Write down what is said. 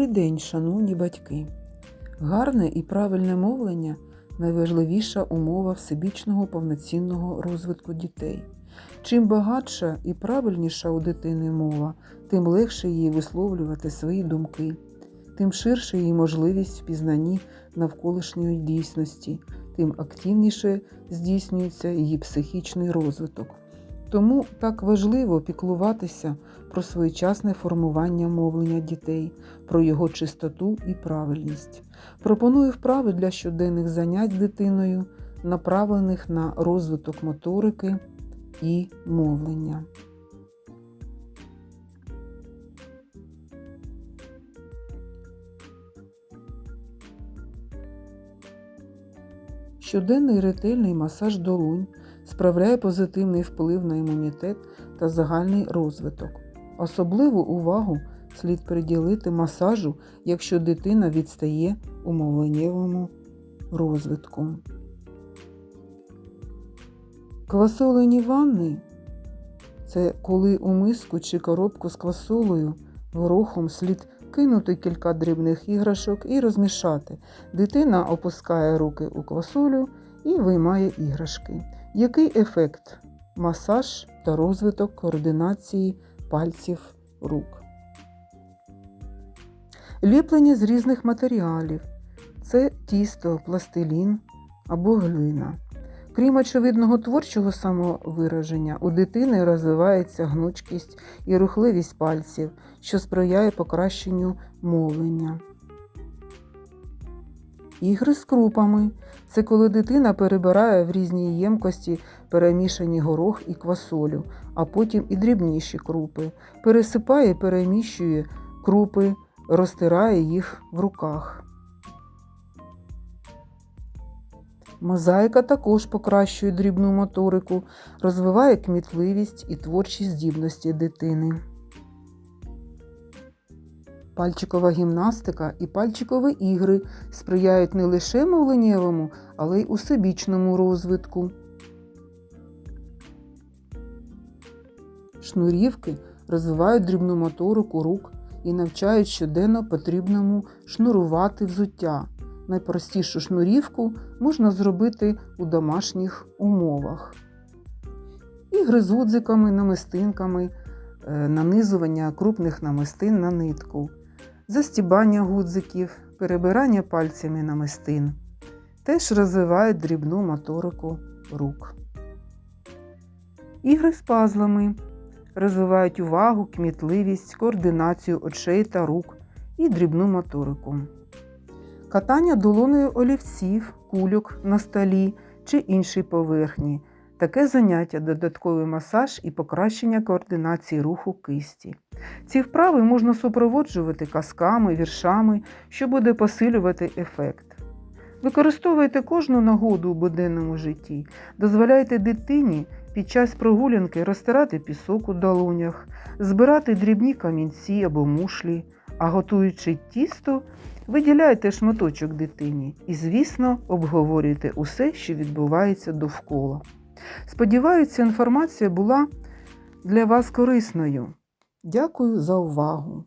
день, шановні батьки! Гарне і правильне мовлення найважливіша умова всебічного повноцінного розвитку дітей. Чим багатша і правильніша у дитини мова, тим легше їй висловлювати свої думки, тим ширше її можливість в пізнанні навколишньої дійсності, тим активніше здійснюється її психічний розвиток. Тому так важливо піклуватися про своєчасне формування мовлення дітей, про його чистоту і правильність. Пропоную вправи для щоденних занять з дитиною, направлених на розвиток моторики і мовлення. Щоденний ретельний масаж долонь справляє позитивний вплив на імунітет та загальний розвиток. Особливу увагу слід приділити масажу, якщо дитина відстає у мовленнєвому розвитку. Квасолені ванни це коли у миску чи коробку з квасолою горохом слід кинути кілька дрібних іграшок і розмішати. Дитина опускає руки у квасолю і виймає іграшки. Який ефект? Масаж та розвиток координації пальців рук. Ліплення з різних матеріалів це тісто, пластилін або глина. Крім очевидного творчого самовираження, у дитини розвивається гнучкість і рухливість пальців, що сприяє покращенню мовлення. Ігри з крупами це коли дитина перебирає в різні ємкості перемішані горох і квасолю, а потім і дрібніші крупи, пересипає, переміщує крупи, розтирає їх в руках. Мозаїка також покращує дрібну моторику, розвиває кмітливість і творчі здібності дитини. Пальчикова гімнастика і пальчикові ігри сприяють не лише мовленнєвому, але й усебічному розвитку. Шнурівки розвивають дрібну моторику рук і навчають щоденно потрібному шнурувати взуття. Найпростішу шнурівку можна зробити у домашніх умовах. Ігри з удзиками, намистинками, е, нанизування крупних намистин на нитку, застібання гудзиків, перебирання пальцями намистин. Теж розвивають дрібну моторику рук. Ігри з пазлами розвивають увагу, кмітливість, координацію очей та рук і дрібну моторику. Катання долоною олівців, кульок на столі чи іншій поверхні. Таке заняття додатковий масаж і покращення координації руху кисті. Ці вправи можна супроводжувати казками, віршами, що буде посилювати ефект. Використовуйте кожну нагоду у буденному житті, дозволяйте дитині під час прогулянки розтирати пісок у долонях, збирати дрібні камінці або мушлі, а готуючи тісто, виділяйте шматочок дитині і, звісно, обговорюйте усе, що відбувається довкола. Сподіваюся, інформація була для вас корисною. Дякую за увагу!